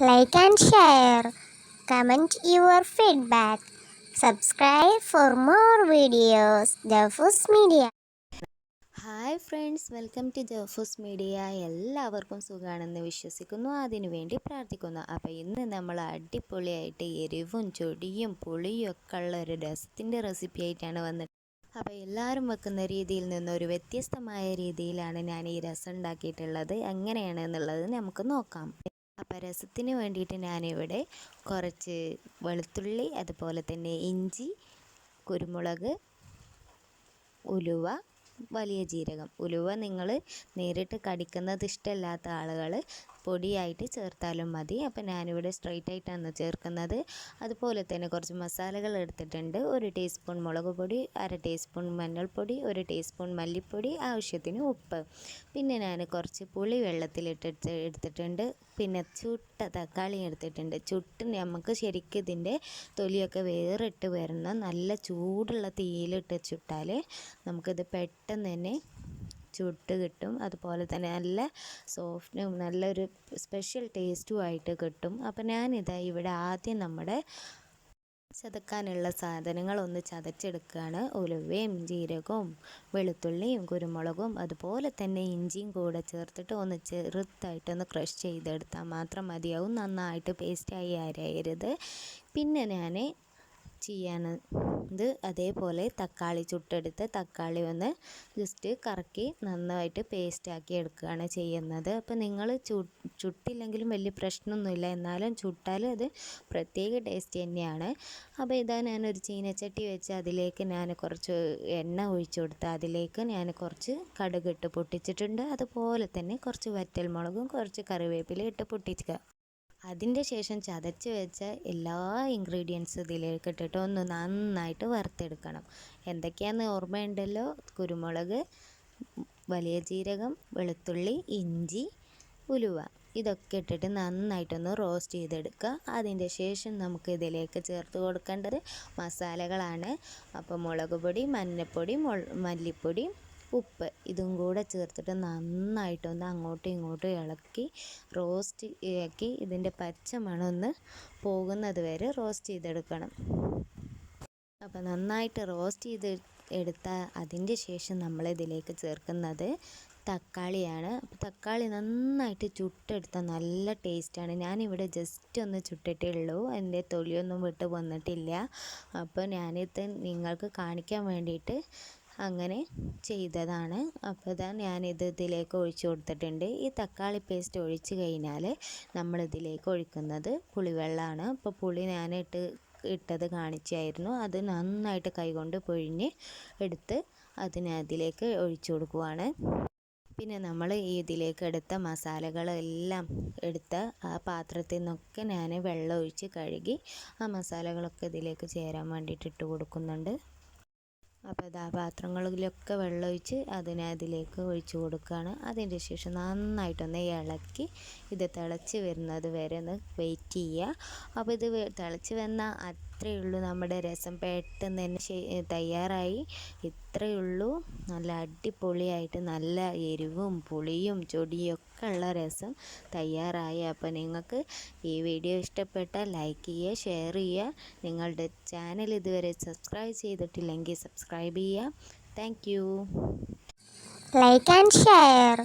like and share. Comment your feedback. Subscribe for more videos. ജഫൂസ് media hi friends welcome to ജോഫൂസ് media എല്ലാവർക്കും സുഖമാണെന്ന് വിശ്വസിക്കുന്നു. അതിനുവേണ്ടി പ്രാർത്ഥിക്കുന്നു. അപ്പോൾ ഇന്ന് നമ്മൾ അടിപൊളിയായിട്ട് എരിവും ചൊടിയും പുളിയും ഒക്കെ ഉള്ള ഒരു രസത്തിന്റെ റെസിപ്പി ആയിട്ടാണ് വന്നിട്ട് അപ്പോൾ എല്ലാവരും വെക്കുന്ന രീതിയിൽ നിന്ന് ഒരു വ്യത്യസ്തമായ രീതിയിലാണ് ഞാൻ ഈ രസം ഉണ്ടാക്കിയിട്ടുള്ളത്. എങ്ങനെയാണ് എന്നുള്ളത് നമുക്ക് നോക്കാം. അപ്പോൾ രസത്തിന് വേണ്ടിയിട്ട് ഞാനിവിടെ കുറച്ച് വെളുത്തുള്ളി അതുപോലെ തന്നെ ഇഞ്ചി കുരുമുളക് ഉലുവ വലിയ ജീരകം. ഉലുവ നിങ്ങൾ നേരിട്ട് കടിക്കുന്നത് ഇഷ്ടമല്ലാത്ത ആളുകൾ പൊടിയായിട്ട് ചേർത്താലും മതി. അപ്പോൾ ഞാനിവിടെ സ്ട്രൈറ്റ് ആയിട്ടാണ് ചേർക്കുന്നത്. അതുപോലെ തന്നെ കുറച്ച് മസാലകൾ എടുത്തിട്ടുണ്ട്. ഒരു ടീസ്പൂൺ മുളക് പൊടി അര ടീസ്പൂൺ മഞ്ഞൾപ്പൊടി ഒരു ടീസ്പൂൺ മല്ലിപ്പൊടി ആവശ്യത്തിന് ഉപ്പ്. പിന്നെ ഞാൻ കുറച്ച് പുളി വെള്ളത്തിലിട്ടിട്ട് എടുത്തിട്ടുണ്ട്. പിന്നെ ചുട്ട തക്കാളി എടുത്തിട്ടുണ്ട്. ചുട്ട് നമുക്ക് ശരിക്കും ഇതിന്റെ തൊലിയൊക്കെ വേറിട്ട് വരുന്ന നല്ല ചൂടുള്ള തീയിലിട്ട് ചുട്ടാൽ നമുക്കിത് പെട്ടെന്ന് തന്നെ ചുട്ട് കിട്ടും. അതുപോലെ തന്നെ നല്ല സോഫ്റ്റും നല്ലൊരു സ്പെഷ്യൽ ടേസ്റ്റും ആയിട്ട് കിട്ടും. അപ്പോൾ ഞാനിതാ ഇവിടെ ആദ്യം നമ്മുടെ ചതക്കാനുള്ള സാധനങ്ങൾ ഒന്ന് ചതച്ചെടുക്കുകയാണ് ഉലുവയും ജീരകവും വെളുത്തുള്ളിയും കുരുമുളകും അതുപോലെ തന്നെ ഇഞ്ചിയും കൂടെ ചേർത്തിട്ട് ഒന്ന് ചെറുതായിട്ടൊന്ന് ക്രഷ് ചെയ്തെടുത്താൽ മാത്രം മതിയാവും. നന്നായിട്ട് പേസ്റ്റായി അരയരുത്. പിന്നെ ഞാൻ ചെയ്യാണ്. ഇത് അതേപോലെ തക്കാളി ചുട്ടെടുത്ത് തക്കാളി ഒന്ന് ജസ്റ്റ് കറക്കി നന്നായിട്ട് പേസ്റ്റാക്കി എടുക്കുകയാണ് ചെയ്യുന്നത്. അപ്പോൾ നിങ്ങൾ ചു ചുട്ടില്ലെങ്കിലും വലിയ പ്രശ്നമൊന്നുമില്ല. എന്നാലും ചുട്ടാൽ അത് പ്രത്യേക ടേസ്റ്റ് തന്നെയാണ്. അപ്പോൾ ഇതാ ഞാനൊരു ചീനച്ചട്ടി വെച്ച് അതിലേക്ക് ഞാൻ കുറച്ച് എണ്ണ ഒഴിച്ചു കൊടുത്ത് അതിലേക്ക് ഞാൻ കുറച്ച് കടുക് ഇട്ട് പൊട്ടിച്ചിട്ടുണ്ട്. അതുപോലെ തന്നെ കുറച്ച് വറ്റൽമുളകും കുറച്ച് കറിവേപ്പില ഇട്ട് പൊട്ടിക്കുക. അതിന്റെ ശേഷം ചതച്ച് വെച്ച എല്ലാ ഇൻഗ്രീഡിയൻസും ഇതിലേക്ക് ഇട്ടിട്ട് ഒന്ന് നന്നായിട്ട് വറുത്തെടുക്കണം. എന്തൊക്കെയാണെന്ന് ഓർമ്മയുണ്ടല്ലോ? കുരുമുളക് വലിയ ജീരകം വെളുത്തുള്ളി ഇഞ്ചി ഉലുവ. ഇതൊക്കെ ഇട്ടിട്ട് നന്നായിട്ടൊന്ന് റോസ്റ്റ് ചെയ്തെടുക്കുക. അതിന്റെ ശേഷം നമുക്ക് ഇതിലേക്ക് ചേർത്ത് കൊടുക്കേണ്ടത് മസാലകളാണ്. അപ്പോൾ മുളക് പൊടി മഞ്ഞൾപ്പൊടി മല്ലിപ്പൊടി ഉപ്പ് ഇതും കൂടെ ചേർത്തിട്ട് നന്നായിട്ടൊന്ന് അങ്ങോട്ടും ഇങ്ങോട്ടും ഇളക്കി റോസ്റ്റ് ആക്കി ഇതിന്റെ പച്ച മണമൊന്ന് പോകുന്നത് വരെ റോസ്റ്റ് ചെയ്തെടുക്കണം. അപ്പോൾ നന്നായിട്ട് റോസ്റ്റ് ചെയ്ത് എടുത്ത അതിന്റെ ശേഷം നമ്മൾ ഇതിലേക്ക് ചേർക്കുന്നത് തക്കാളിയാണ്. അപ്പോൾ തക്കാളി നന്നായിട്ട് ചുട്ടെടുത്ത നല്ല ടേസ്റ്റാണ് ഞാനിവിടെ ജസ്റ്റ് ഒന്ന് ചുട്ടിട്ടേ ഉള്ളൂ. എന്റെ തൊലിയൊന്നും വിട്ട് വന്നിട്ടില്ല. അപ്പോൾ ഞാനിത് നിങ്ങൾക്ക് കാണിക്കാൻ വേണ്ടിയിട്ട് അങ്ങനെ ചെയ്തതാണ്. അപ്പോൾ ഇതാ ഞാനിത് ഇതിലേക്ക് ഒഴിച്ച് കൊടുത്തിട്ടുണ്ട്. ഈ തക്കാളി പേസ്റ്റ് ഒഴിച്ച് കഴിഞ്ഞാൽ നമ്മളിതിലേക്ക് ഒഴിക്കുന്നത് പുളിവെള്ളമാണ് അപ്പോൾ പുളി ഞാനിട്ട് ഇട്ടത് കാണിച്ചായിരുന്നു. അത് നന്നായിട്ട് കൈകൊണ്ട് പൊഴിഞ്ഞ് എടുത്ത് അതിനെ അതിലേക്ക് ഒഴിച്ചു കൊടുക്കുവാണ്. പിന്നെ നമ്മൾ ഈ ഇതിലേക്ക് എടുത്ത മസാലകളെല്ലാം എടുത്ത ആ പാത്രത്തിൽ നിന്നൊക്കെ ഞാൻ വെള്ളം ഒഴിച്ച് കഴുകി ആ മസാലകളൊക്കെ ഇതിലേക്ക് ചേരാൻ വേണ്ടിയിട്ട് ഇട്ട് കൊടുക്കുന്നുണ്ട്. അപ്പോൾ ഇതാ പാത്രങ്ങളിലൊക്കെ വെള്ളമൊഴിച്ച് അതിനെ അതിലേക്ക് ഒഴിച്ച് കൊടുക്കുകയാണ്. അതിന്റെ ശേഷം നന്നായിട്ടൊന്ന് ഇളക്കി ഇത് തിളച്ച് വരുന്നത് വരെ ഒന്ന് വെയിറ്റ് ചെയ്യുക. അപ്പോൾ ഇത് തിളച്ച് വന്നാൽ അത്രയേ ഉള്ളൂ നമ്മുടെ രസം. പെട്ടെന്ന് തന്നെ തയ്യാറായി. ഇത്രയേ ഉള്ളൂ നല്ല അടിപൊളിയായിട്ട് നല്ല എരിവും പുളിയും ചൊടിയൊക്കെ ഉള്ള രസം തയ്യാറായി. അപ്പോൾ നിങ്ങൾക്ക് ഈ വീഡിയോ ഇഷ്ടപ്പെട്ടാൽ ലൈക്ക് ചെയ്യുക ഷെയർ ചെയ്യുക. നിങ്ങളുടെ ചാനൽ ഇതുവരെ സബ്സ്ക്രൈബ് ചെയ്തിട്ടില്ലെങ്കിൽ സബ്സ്ക്രൈബ് ചെയ്യുക. Thank you. Like and share.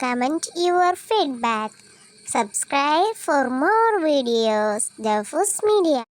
Comment your feedback. Subscribe for more videos. The ഫുസ് Media.